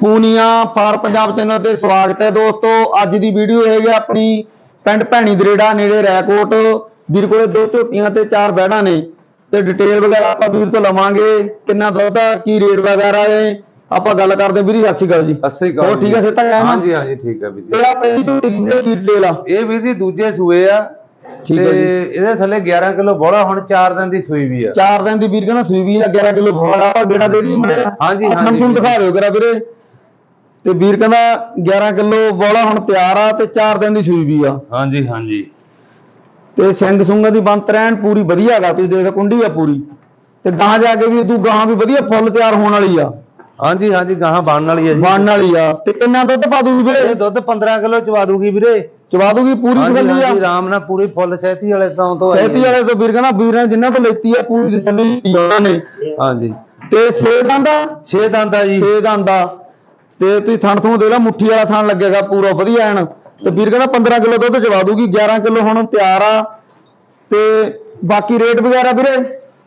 Punia for Punjab channel ਤੇ ਸਵਾਗਤ ਹੈ ਦੋਸਤੋ। ਅੱਜ ਦੀ ਵੀਡੀਓ ਹੈਗੀ ਆਪਣੀ ਪਿੰਡ ਭੈਣੀ ਦਰੇੜਾ ਨੇੜੇ ਰੈਕੋਟ। ਵੀਰ ਕੋਲੇ ਦੋ ਝੋਟੀਆਂ ਤੇ ਚਾਰ ਬੈੜਾਂ ਨੇ। ਤੇ ਡਿਟੇਲ ਵਗੈਰਾ ਆਪਾਂ ਵੀਰ ਤੋਂ ਲਵਾਂਗੇ। ਕਿੰਨਾ ਦੁੱਧ ਆ ਕੀ ਰੇਟ ਵਗੈਰਾ ਹੈ ਆਪਾਂ ਗੱਲ ਕਰਦੇ ਹਾਂ। ਵੀਰ ਜੀ ਸਤਿ ਸ਼੍ਰੀ ਅਕਾਲ ਜੀ। ਸਤਿ ਸ੍ਰੀ ਅਕਾਲ ਹੋਰ ਠੀਕ ਹੈ ਕਹਿਣਾ ਹਾਂਜੀ ਹਾਂਜੀ ਠੀਕ ਹੈ ਵੀਰ ਜੀ। ਤੇਰਾ ਪਹਿਲੀ ਝੋਟੀ ਦੀ ਕੀ ਡਿਟੇਲ ਆ? ਇਹ ਵੀਰ ਜੀ ਦੂਜੇ ਸੂਏ ਆ। ਠੀਕ ਹੈ ਜੀ। ਇਹਦੇ ਥੱਲੇ 11 ਕਿਲੋ ਬੋਲਾ ਹੁਣ 4 ਦਿਨ ਦੀ ਸੂਈ ਵੀ ਆ। ਚਾਰ ਦਿਨ ਦੀ ਵੀਰ ਕਹਿੰਦਾ ਸੂਈ ਵੀ ਆ 11 ਕਿਲੋ ਆਪਾਂ ਗੇੜਾ ਦੇ ਦੀ ਹਾਂਜੀ, ਹਾਂਜੀ, ਤੁਹਾਨੂੰ ਦਿਖਾ ਦਿਓ ਕਰਾ ਵੀਰੇ। ਤੇ ਵੀਰ ਕਹਿੰਦਾ 11 ਕਿਲੋ ਬੋਲਾ ਹੁਣ ਤਿਆਰ ਆ ਤੇ 4 ਦਿਨ ਦੀ ਸੂਈ ਵੀ ਆ। ਹਾਂਜੀ ਹਾਂਜੀ। ਤੇ ਸਿੰਘ ਸੁੰਗਾਂ ਦੀ ਬੰਤ ਰਹਿਣ ਪੂਰੀ ਵਧੀਆ ਹੈਗਾ ਤੁਸੀਂ ਦੇਖੋ ਕੁੰਡੀ ਆ ਪੂਰੀ। ਤੇ ਗਾਂ ਜਾ ਕੇ ਵੀ ਤੂੰ ਗਾਂ ਵੀ ਵਧੀਆ ਫੁੱਲ ਤਿਆਰ ਹੋਣ ਵਾਲੀ ਆ। ਹਾਂਜੀ ਹਾਂਜੀ ਗਾਹਾਂ ਬਣਨ ਵਾਲੀ ਆ ਜੀ। ਬਣਨ ਵਾਲੀ ਆ। ਤੇ ਕਿੰਨਾ ਦੁੱਧ ਪਾ ਦੂਗੀ ਇਹ ਵੀਰੇ ਦੁੱਧ 15 ਕਿਲੋ ਚਵਾ ਦੂਗੀ ਵੀਰੇ। ਚਵਾ ਦੂਗੀ ਪੂਰੀ ਤਸੱਲੀ ਆ। ਆਰਾਮ ਨਾਲ ਪੂਰੀ ਫੁੱਲ ਸਹਿਤੀ ਵਾਲੇ ਤੋਂ ਤੋਂ ਸਹਿਤੀ। ਵਾਲੇ ਤੋਂ ਵੀਰ ਕਹਿੰਦਾ ਵੀਰਾਂ ਜਿਨ੍ਹਾਂ ਤੋਂ ਲੈਤੀ ਆ ਪੂਰੀ ਤਸੱਲੀ ਉਹਨਾਂ। ਨੇ ਹਾਂਜੀ। ਤੇ ਸੇਦਾਂ ਦਾ 6 ਦੰਦ ਜੀ। ਛੇ ਦੰਦ ਆ। ਤੇ ਤੁਸੀਂ ਥਣ ਥਣ ਦੇ ਲਾ ਮੁੱਠੀ ਵਾਲਾ ਥਣ ਲੱਗੇਗਾ ਪੂਰਾ ਵਧੀਆ ਐਨ। ਤੇ ਵੀਰ ਕਹਿੰਦਾ 15 ਕਿਲੋ ਦੁੱਧ ਚਵਾ ਦੂਗੀ 11 ਕਿਲੋ ਹੁਣ ਤਿਆਰ ਆ। ਤੇ ਬਾਕੀ ਰੇਟ ਵਗੈਰਾ ਵੀਰੇ?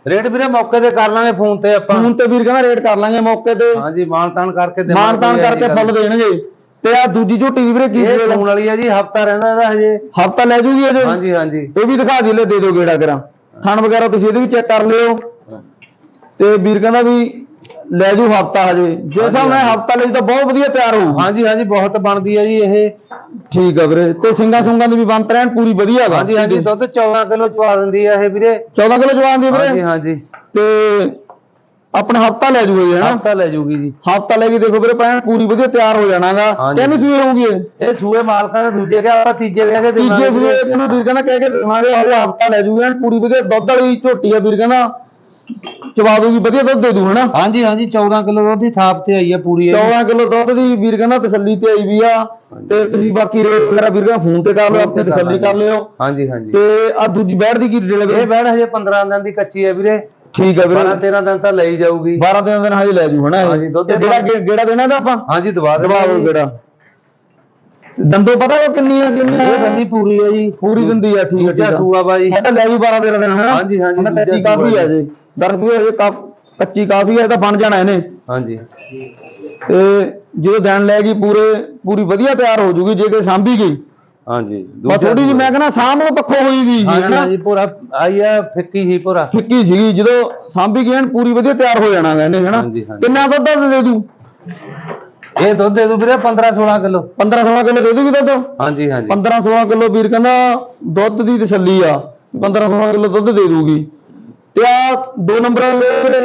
ਰੇਟ ਵੀਰੇ ਮੌਕੇ ਤੇ ਕਰ ਲਾਂਗੇ ਫੋਨ ਤੇ ਆਪਾਂ। ਹੁਣ ਤੇ ਵੀਰ ਕਹਿੰਦਾ ਰੇਟ ਕਰ ਲਾਂਗੇ ਮੌਕੇ ਤੇ। ਹਾਂਜੀ ਮਾਨ ਤਾਨ ਕਰਕੇ ਦੇਵਾਂਗੇ ਮਾਨ ਤਾਨ ਕੋਈ ਕਰਕੇ ਫੁੱਲ ਦੇਣਗੇ। ਤੇ ਆ ਦੂਜੀ ਝੋਟੀ ਦੀ ਵੀਰੇ ਕੀ ਇਹ ਸੂਣ ਵਾਲੀ ਆ ਜੀ ਹਫਤਾ ਰਹਿੰਦਾ ਇਹਦਾ ਹਜੇ। ਹਫਤਾ ਲੈ ਜੂਗੀ ਇਹਦੇ ਹਾਂਜੀ ਹਾਂਜੀ। ਇਹ ਵੀ ਦਿਖਾ ਦਿਓ ਲੈ ਦੇ ਦਿਓ ਗੇੜਾ ਕਰਾਂ ਥਣ ਵਗੈਰਾ ਤੁਸੀਂ ਇਹਦੇ ਵੀ ਚੈੱਕ ਕਰ ਲਿਓ। ਤੇ ਵੀਰ ਕਹਿੰਦਾ ਵੀ ਲੈ ਜੂ ਹਫਤਾ ਹਜੇ। ਜੇ ਹਿਸਾਬ ਨਾਲ ਹਫਤਾ ਲਈ ਤਾਂ ਬਹੁਤ ਵਧੀਆ ਤਿਆਰ ਹੋਊ ਹਾਂਜੀ ਹਾਂਜੀ ਬਹੁਤ ਬਣਦੀ ਆ ਜੀ ਇਹ। ਠੀਕ ਆ ਵੀਰੇ ਤੇ ਸਿੰਘਾਂ ਸੁੰਗਾਂ ਦੀ ਵੀ ਬੰਤ ਰਹਿਣ ਪੂਰੀ ਵਧੀਆ ਵਾ। ਹਾਂਜੀ ਹਾਂਜੀ ਦੁੱਧ 14 ਕਿਲੋ ਚਵਾ ਦਿੰਦੀ ਆ ਇਹ ਵੀਰੇ। 14 ਕਿਲੋ ਜਵਾਨ ਦੀ ਹਾਂਜੀ ਵੀਰੇ? ਹਾਂਜੀ ਤੇ ਆਪਣਾ ਹਫਤਾ ਲੈ ਜੂਗਾ ਜੀ ਹਨਾ ਹਫਤਾ ਲੈ ਜੂਗੀ ਜੀ। ਹਫਤਾ ਲੈ ਕੇ ਦੇਖੋ ਵੀਰੇ ਪੈਣ ਪੂਰੀ ਵਧੀਆ ਤਿਆਰ ਹੋ ਜਾਣਾਗਾ। ਹਾਂਜੀ। ਕਿੰਨੀ ਸੂਈ ਹੋਊਗੀ ਇਹ? ਸੂਏ ਮਾਲਕਾਂ ਦੇ ਦੂਜੇ ਕਿਹਾ ਆਪਾਂ ਤੀਜੇ ਵਿਆਹ ਕੇ ਤੀਜੇ ਸੂਏ। ਇਹਨੂੰ ਵੀਰ ਕਹਿੰਦਾ ਕਹਿ ਕੇ ਦੇਵਾਂਗੇ ਹਲੇ ਹਫਤਾ ਲੈ ਜੂਗਾ ਪੂਰੀ ਵਧੀਆ ਦੁੱਧ ਵਾਲੀ ਝੋਟੀ ਆ ਵੀਰ ਕਹਿੰਦਾ। ਚਵਾ ਦੂਗੀ ਵਧੀਆ ਦੁੱਧ ਦੇ ਦੂ ਹਨਾ? ਹਾਂਜੀ ਹਾਂਜੀ 14 ਕਿਲੋ ਦੁੱਧ ਦੀ ਥਾਪ ਤੇ ਆਈ ਆ ਪੂਰੀ ਇਹ। 14 ਕਿਲੋ ਦੁੱਧ ਦੀ ਵੀਰ ਕਹਿੰਦਾ ਤਸੱਲੀ ਤੇ ਆਈ ਵੀ ਆ ਤੇ ਤੁਸੀਂ ਬਾਕੀ ਰੇਟ ਵਗੈਰਾ ਵੀਰ ਕਹਿੰਦਾ ਫੋਨ ਤੇ ਕਰ ਲਿਓ ਆਪਣੀ ਤਸੱਲੀ ਕਰ ਲਿਓ। ਹਾਂਜੀ ਹਾਂਜੀ। ਤੇ ਆ ਦੂਜੀ ਬੈੜ ਦੀ ਕੀ ਡਿਟੇਲ ਹੈ ਇਹ ਬੈੜ ਹਜੇ 15 ਦਿਨ ਦੀ ਕੱਚੀ ਹੈ ਵੀਰੇ। ਠੀਕ ਹੈ ਵੀਰੇ। 12 13 ਦਿਨ ਤਾਂ ਲਈ ਜਾਊਗੀ। 12 ਦਿਨ ਦਿਨ ਹਜੇ ਲੈ ਜੂ ਹਨਾ ਇਹ। ਹਾਂਜੀ, ਦੁੱਧ ਤੇ ਜਿਹੜਾ ਗੇ- ਗੇੜਾ ਦੇਣਾ ਦਾ ਆਪਾਂ? ਹਾਂਜੀ ਦਵਾ ਦੇ ਦਬਾਓ ਗੇੜਾ। ਦੰਦੋ ਪਤਾ ਉਹ ਕਿੰਨੀ ਆ ਕਿੰਨੀ ਆ? ਇਹ ਦੰਦੀ ਪੂਰੀ ਹੈ ਜੀ। ਪੂਰੀ ਦਿੰਦੀ ਆ ਠੀਕ ਹੈ ਦੂਜਾ ਠੀਕ ਆ। ਸੂਆ ਬਾ ਜੀ ਇਹ ਤਾਂ ਲੈ ਵੀ 12 13 ਦਿਨ ਹਨਾ? ਹਾਂਜੀ, ਹਾਂਜੀ, ਦੂਜਾ ਕਾਫੀ ਸੂਆ ਆ ਜੀ। ਦਰਸ ਵੀ ਹਜੇ ਕਾ- ਕੱਚੀ ਕਾਫੀ ਇਹ ਤਾਂ ਬਣ ਜਾਣਾ ਇਹਨੇ। ਹਾਂਜੀ। ਤੇ ਜਦੋਂ ਦਿਨ ਲੈ ਗਈ ਪੂਰੇ ਪੂਰੀ ਵਧੀਆ ਤਿਆਰ ਹੋ ਜੂਗੀ ਜੇ ਕਿ ਸਾਂਭੀ ਗਈ। ਹਾਂਜੀ। ਬਸ ਥੋੜੀ ਮੈਂ ਕਹਿੰਦਾ ਸਾਂਭਣ ਪੱਖੋਂ ਹੋਈ ਵੀ ਹਾਂਜੀ ਪੂਰਾ ਆਈ ਆ ਫਿੱਕੀ ਹੀ ਪੂਰਾ। ਫਿੱਕੀ ਸੀਗੀ ਜਦੋਂ ਸਾਂਭੀ ਗਈ ਐਨ ਪੂਰੀ ਵਧੀਆ ਤਿਆਰ ਹੋ ਜਾਣਾ ਗਾ ਇਹਨੇ ਹਨਾ ਹਾਂਜੀ, ਹਾਂਜੀ। ਕਿੰਨਾ ਦੁੱਧ ਦੇ ਦੂ? ਇਹ ਦੁੱਧ ਦੇ ਦੂ ਵੀਰੇ 15 16 ਕਿਲੋ। 15 16 ਕਿਲੋ ਦੇ ਦੂਗੀ ਦੁੱਧ? ਹਾਂਜੀ ਹਾਂਜੀ। 15 16 ਕਿਲੋ ਵੀਰ ਕਹਿੰਦਾ ਦੁੱਧ ਦੀ ਤਸੱਲੀ ਆ 15 16 ਕਿਲੋ ਦੁੱਧ ਦੇ ਦੂਗੀ। ਤੇ ਆ ਦੋ ਨੰਬਰ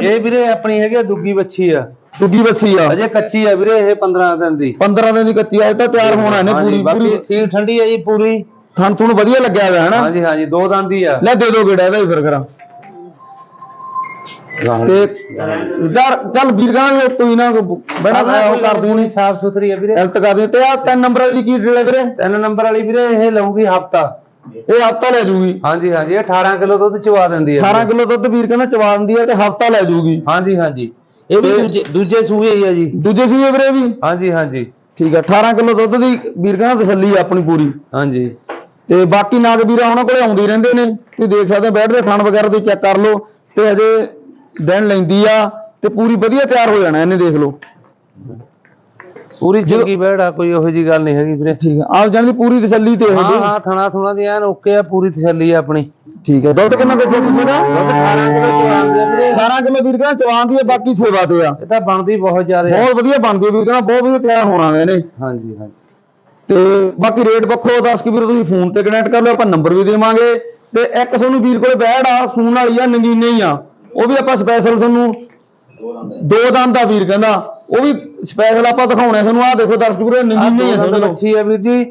ਇਹ ਵੀਰੇ ਆਪਣੀ ਹੈਗੀ ਆ ਦੁੱਗੀ ਬੱਚੀ ਆ। ਦੂਜੀ ਬੱਸੀ ਆ। ਅਜੇ ਕੱਚੀ ਆ ਵੀਰੇ ਇਹ 15 ਦਿਨ ਦੀ। 15 ਦਿਨ ਦੀ ਕੱਚੀ ਆ ਇਹ ਤਾਂ ਤਿਆਰ ਹੋਣਾ ਇਹਨੇ ਪੂਰੀ ਬਾਕੀ ਸੀਲ ਠੰਡੀ ਹੈ ਜੀ ਪੂਰੀ। ਥਣ ਥੁਣ ਵਧੀਆ ਲੱਗਿਆ ਹੋਇਆ ਹਨਾ? ਹਾਂਜੀ ਹਾਂਜੀ ਦੋ ਦੰਦ ਹੀ ਆ। ਲੈ ਦੇ ਦੋ ਗੇੜਾ ਇਹਦਾ ਹੀ ਫਿਰ ਕਰਾਂ ਤੇ ਯਾਰ ਚੱਲ ਵੀਰ ਕਹਿੰਦਾ ਕੋਈ ਨਾ ਬੜਾ ਉਹ ਕਰ ਦੂੰ ਪੂਰੀ ਸਾਫ਼ ਸੁਥਰੀ ਹੈ ਵੀਰੇ ਹੈਲਥ ਕਰ ਦੂੰ ਤੇ ਆ ਤਿੰਨ ਨੰਬਰ ਵਾਲੀ ਕੀ ਡਿਟੇਲ ਹੈ ਵੀਰੇ? ਤਿੰਨ ਨੰਬਰ ਵਾਲੀ ਵੀਰੇ ਇਹ ਲਊਗੀ ਹਫਤਾ। ਇਹ ਹਫਤਾ ਲੈ ਜੂਗੀ। ਹਾਂਜੀ ਹਾਂਜੀ ਇਹ 18 ਕਿਲੋ ਦੁੱਧ ਚਵਾ ਦਿੰਦੀ ਹੈ। 18 ਕਿਲੋ ਦੁੱਧ ਵੀਰ ਕਹਿੰਦਾ ਚਵਾ ਦਿੰਦੀ ਹੈ ਤੇ ਹਫਤਾ ਲੈ ਜੂਗੀ। ਹਾਂਜੀ ਹਾਂਜੀ। ਇਹ ਵੀ ਦੂਜੇ ਦੂਜੇ ਸੂਏ ਹੀ ਆ ਜੀ। ਦੂਜੇ ਸੂਏ ਵੀਰੇ ਵੀ। ਹਾਂਜੀ ਹਾਂਜੀ। ਠੀਕ ਹੈ 18 ਕਿਲੋ ਦੁੱਧ ਦੀ ਵੀਰ ਕਹਿੰਦਾ ਤਸੱਲੀ ਆ ਆਪਣੀ ਪੂਰੀ। ਹਾਂਜੀ। ਤੇ ਬਾਕੀ ਨਾਗ ਵੀਰ ਉਹਨਾਂ ਕੋਲੇ ਆਉਂਦੇ ਰਹਿੰਦੇ ਨੇ। ਤੁਸੀਂ ਦੇਖ ਸਕਦੇ ਬੈਠਦੇ ਖਾਣ ਵਗੈਰਾ ਤੁਸੀਂ ਚੈੱਕ ਕਰ ਲਓ। ਤੇ ਹਜੇ ਦਿਨ ਲੈਂਦੀ ਆ ਤੇ ਪੂਰੀ ਵਧੀਆ ਤਿਆਰ ਹੋ ਜਾਣਾ ਇਹਨੇ ਦੇਖ ਲਓ। ਪੂਰੀ ਚੰਗੀ ਬੈੜ ਆ ਕੋਈ ਉਹੋ ਜੀ ਗੱਲ ਨਹੀਂ ਹੈਗੀ ਵੀਰੇ। ਠੀਕ ਹੈ ਆਪ ਜਾਨ ਦੀ ਪੂਰੀ ਤਸੱਲੀ ਤੇ ਹਾਂ ਹੋ ਥਣਾ ਥੁਣਾ ਦੀ ਐਨ ਓਕੇ ਆ ਪੂਰੀ ਤਸੱਲੀ ਆ ਆਪਣੀ। ਠੀਕ ਹੈ ਦੁੱਧ ਕਿੰਨਾ ਦੱਸਿਆ ਤੁਸੀਂ ਦਾ ਦੁੱਧ 18 ਕਿਲੋ ਚਵਾ ਦਿੰਦੇ ਆ ਵੀਰੇ। 18 ਕਿਲੋ ਵੀਰ ਕਹਿੰਦਾ ਚਵਾਨ ਦੀ ਹੈ ਬਾਕੀ ਸੇਵਾ ਤੇ ਆ। ਇਹ ਤਾਂ ਬਣਦੀ ਬਹੁਤ ਜ਼ਿਆਦਾ ਆ। ਬਹੁਤ ਵਧੀਆ ਬਣਦੀ ਵੀਰ ਕਹਿੰਦਾ ਬਹੁਤ ਵਧੀਆ ਤਿਆਰ ਹੋਣਾ ਇਹਨੇ। ਹਾਂਜੀ ਹਾਂਜੀ। ਤੇ ਬਾਕੀ ਰੇਟ ਵੱਖੋ ਦੱਸ ਕੇ ਵੀਰ ਤੁਸੀਂ ਫੋਨ ਤੇ ਕਨੈਕਟ ਕਰ ਲਿਓ ਆਪਾਂ ਨੰਬਰ ਵੀ ਦੇਵਾਂਗੇ। ਤੇ ਇੱਕ ਤੁਹਾਨੂੰ ਵੀਰ ਕੋਲੇ ਬੈੜ ਆ ਸੂਣ ਵਾਲੀ ਆ ਨਗੀਨੇ ਹੀ ਆ। ਉਹ ਵੀ ਆਪਾਂ ਸਪੈਸ਼ਲ ਤੁਹਾਨੂੰ ਦੋ ਦੰਦ ਦਾ ਵੀਰ ਕਹਿੰਦਾ। ਉਹ ਵੀ ਸਪੈਸ਼ਲ ਆਪਾਂ ਦਿਖਾਉਣੇ ਤੁਹਾਨੂੰ ਆਹ ਦੇਖੋ ਦਰਸ਼ਕ ਵੀਰੋ ਆ ਨਗੀਨੇ ਹੀ ਦੋ ਮੱਛੀ ਆ ਵੀਰ ਜੀ।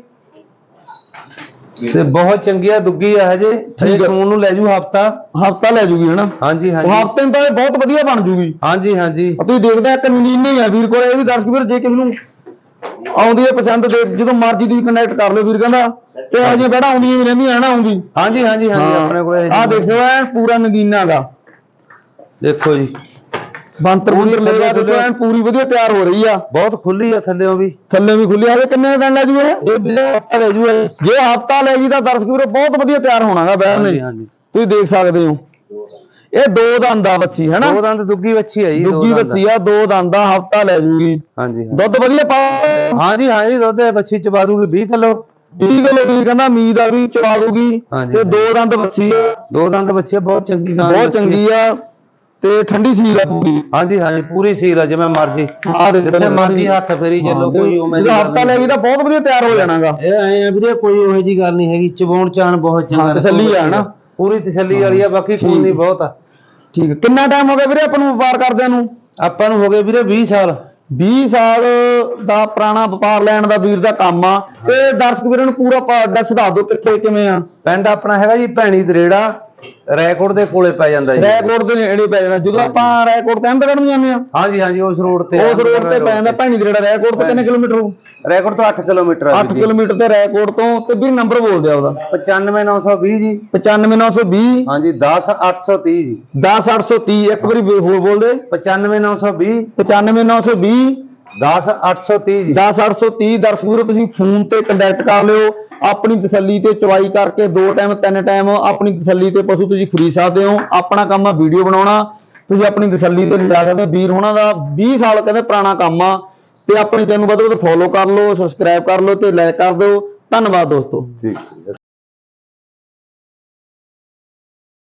ਤੇ ਬਹੁਤ ਚੰਗੀ ਆ ਦੁੱਗੀ ਆ ਹਜੇ ਠੀਕ। ਸੂਣ ਨੂੰ ਲੈ ਜੂ ਹਫਤਾ। ਹਫਤਾ ਲੈ ਜੂਗੀ ਹਨਾ? ਹਾਂਜੀ ਹਾਂਜੀ। ਹਫ਼ਤੇ ਨੂੰ ਤਾਂ ਇਹ ਬਹੁਤ ਵਧੀਆ ਬਣ ਜੂਗੀ। ਹਾਂਜੀ ਹਾਂਜੀ। ਤੁਸੀਂ ਦੇਖਦੇ ਆ ਹੀ ਆ ਵੀਰ ਕੋਲੇ ਇਹ ਵੀ ਦਰਸ਼ਕ ਵੀਰ ਜੇ ਕਿਸੇ ਨੂੰ ਆਉਂਦੀ ਹੈ ਪਸੰਦ ਦੇ ਜਦੋਂ ਮਰਜ਼ੀ ਤੁਸੀਂ ਕਨੈਕਟ ਕਰ ਲਓ ਵੀਰ ਕਹਿੰਦਾ। ਤੇ ਹਜੇ ਬੜਾ ਆਉਂਦੀਆਂ ਵੀ ਰਹਿੰਦੀਆਂ ਹਨਾ ਆਉਂਦੀ। ਹਾਂਜੀ ਹਾਂਜੀ ਹਾਂਜੀ ਆਪਣੇ ਕੋਲੇ ਆ ਦੇਖੋ ਐ ਪੂਰਾ ਨਗੀਨਾ ਦਾ। ਦੇਖੋ ਜੀ। ਬੰਤਰ ਬੁੰਦਰ ਲੈਗਾ ਦੇਖੋ ਐਨ ਪੂਰੀ ਵਧੀਆ ਤਿਆਰ ਹੋ ਰਹੀ ਆ। ਬਹੁਤ ਖੁੱਲੀ ਆ ਥੱਲੇੋਂ ਵੀ। ਥੱਲੇ ਵੀ ਖੁੱਲੀ ਆਵੇ ਕਿੰਨੇ ਦਿਨ ਲੈ ਜੂ ਇਹ? ਇਹ ਹਫਤਾ ਲੈ ਜੂ। ਜੇ ਹਫਤਾ ਲੈ ਗਈ ਤਾਂ ਦਰਸ਼ਕ ਵੀਰੋ ਬਹੁਤ ਵਧੀਆ ਤਿਆਰ ਹੋਣਾਗਾ ਬੈਰ ਨੇ ਹਾਂਜੀ ਤੁਸੀਂ ਦੇਖ ਸਕਦੇ ਹੋ। ਇਹ ਦੋ ਦੰਦ ਆ ਬੱਚੀ ਹੈਨਾ ਦੋ ਦੰਦ ਦੁੱਗੀ ਵੱਛੀ ਹੈ ਜੀ ਦੋ ਦੰਦ। ਬੱਚੀ ਆ ਦੋ ਦੰਦ ਆ ਹਫਤਾ ਲੈ ਜੂਗੀ। ਹਾਂਜੀ ਹਾਂ। ਦੁੱਧ ਵਧੀਆ ਪਾ ਹਾਂਜੀ ਹਾਂਜੀ ਦੁੱਧ ਵੱਛੀ ਚਬਾ ਦੂਗੀ 20 ਕਿਲੋ। 20 ਕਿਲੋ ਵੀ ਕਹਿੰਦਾ ਉਮੀਦ ਆ ਵੀ ਚਵਾ ਦੂਗੀ। ਤੇ ਦੋ ਦੰਦ ਬੱਚੀ ਆ। ਦੋ ਦੰਦ ਆ, ਬਹੁਤ ਚੰਗੀ ਬਹੁਤ ਚੰਗੀ ਆ। ਤੇ ਠੰਡੀ ਸੀਲ ਆ ਪੂਰੀ। ਹਾਂਜੀ ਹਾਂਜੀ ਪੂਰੀ ਸੀਲ ਆ ਜਿਵੇਂ ਮਰਜ਼ੀ। ਦੇ ਜਿੱਥੇ ਮਰਜ਼ੀ ਹੱਥ ਫੇਰੀ ਚੱਲੋ ਕੋਈ ਉਵੇਂ ਦੀ ਹਫਤਾ ਲੈ ਗਈ ਤਾਂ ਬਹੁਤ ਵਧੀਆ ਤਿਆਰ ਹੋ ਜਾਣਾਗਾ। ਇਹ ਐ ਆ ਵੀਰੇ ਕੋਈ ਉਹੋ ਜੀ ਗੱਲ ਨਹੀਂ ਹੈਗੀ ਚਬਾਉਣ ਚਾਣ ਬਹੁਤ ਚੰਗਾ ਤਸੱਲੀ ਆ ਨਾ। ਪੂਰੀ ਤਸੱਲੀ ਵਾਲੀ ਆ ਬਾਕੀ ਖੂਨੀ ਬਹੁਤ ਆ। ਠੀਕ ਹੈ। ਕਿੰਨਾ ਟਾਈਮ ਹੋ ਗਿਆ ਵੀਰੇ ਆਪਾਂ ਨੂੰ ਵਪਾਰ ਕਰਦਿਆਂ ਨੂੰ? ਆਪਾਂ ਨੂੰ ਹੋ ਗਏ ਵੀਰੇ 20 ਸਾਲ। 20 ਸਾਲ ਦਾ ਪੁਰਾਣਾ ਵਪਾਰ ਲੈਣ ਦਾ ਵੀਰ ਦਾ ਕੰਮ ਆ। ਤੇ ਦਰਸ਼ਕ ਵੀਰਾਂ ਨੂੰ ਪੂਰਾ ਦੱਸ ਦੱਸ ਦਿਓ ਕਿੱਥੇ ਕਿਵੇਂ ਆ? ਪਿੰਡ ਆਪਣਾ ਹੈਗਾ ਜੀ ਭੈਣੀ ਦਰੇੜਾ। ਰੈਕੋਰਡ ਦੇ ਕੋਲੇ ਪੈ ਜਾਂਦਾ ਜੀ। ਰੈਕੋਰਡ ਦੇ ਨੇੜੇ ਪੈ ਜਾਣਾ। ਜਦੋਂ ਆਪਾਂ ਰੈਕੋਰਡ ਤੇ ਅੰਦਰ ਨੂੰ ਜਾਂਦੇ ਆ ਹਾਂਜੀ ਹਾਂਜੀ ਉਸ ਰੋਡ ਤੇ ਉਸ ਰੋਡ ਤੇ ਪੈ ਜਾਂਦਾ। ਭੈਣੀ ਜਿਹੜਾ ਰੈਕੋਰਡ ਤੇ ਕਿੰਨੇ ਕਿਲੋਮੀਟਰ ਹੋ ਰੈਕੋਰਡ ਤੋਂ 8 ਕਿਲੋਮੀਟਰ ਆ 8 ਕਿਲੋਮੀਟਰ ਤੇ ਰੈਕੋਰਡ ਤੋਂ ਤੇ ਵੀਰ ਨੰਬਰ ਬੋਲ ਦਿਆ ਉਹਦਾ? 95920 ਜੀ। 95920 ਹਾਂਜੀ 10830 ਜੀ। 10830 ਇੱਕ ਵਾਰੀ ਹੋਰ ਬੋਲ ਦੇ 95920 95920 10830 ਜੀ। 10830 ਦਰਸ਼ਕ ਤੁਸੀਂ ਫੋਨ ਤੇ ਕੰਟੈਕਟ ਕਰ ਲਿਓ। ਆਪਣੀ ਤਸੱਲੀ ਤੇ ਚਵਾਈ ਕਰਕੇ ਦੋ ਟਾਈਮ ਤਿੰਨ ਟਾਈਮ ਆਪਣੀ ਤਸੱਲੀ ਤੇ ਪਸ਼ੂ ਤੁਸੀਂ ਖਰੀਦ ਸਕਦੇ ਹੋ। ਆਪਣਾ ਕੰਮ ਆ ਵੀਡੀਓ ਬਣਾਉਣਾ। ਤੁਸੀਂ ਆਪਣੀ ਤਸੱਲੀ ਤੇ ਲਿਜਾ ਸਕਦੇ ਹੋ। ਵੀਰ ਹੋਣਾ ਦਾ 20 ਸਾਲ ਕਹਿੰਦੇ ਪੁਰਾਣਾ ਕੰਮ ਆ। ਤੇ ਆਪਣੇ ਚੈਨਲ ਵੱਧ ਤੋਂ ਵੱਧ ਫੋਲੋ ਕਰ ਲਓ ਸਬਸਕ੍ਰਾਈਬ ਕਰ ਲਓ ਤੇ ਲਾਈਕ ਕਰ ਦਿਓ। ਧੰਨਵਾਦ ਦੋਸਤੋ। ਜੀ।